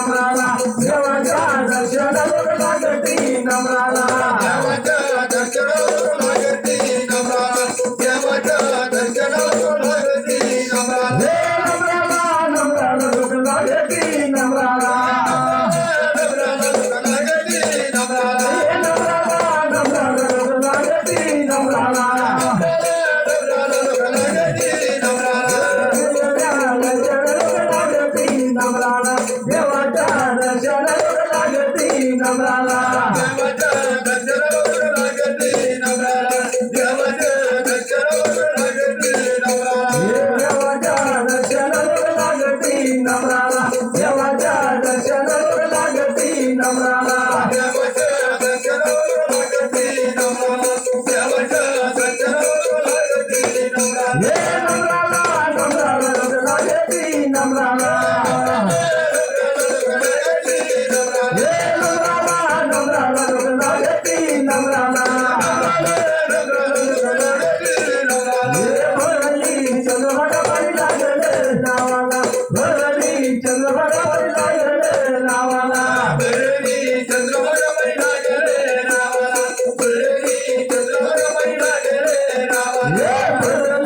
నమ్రాలా జగన్ దర్శనం జగతి నమ్రాలా. Ah,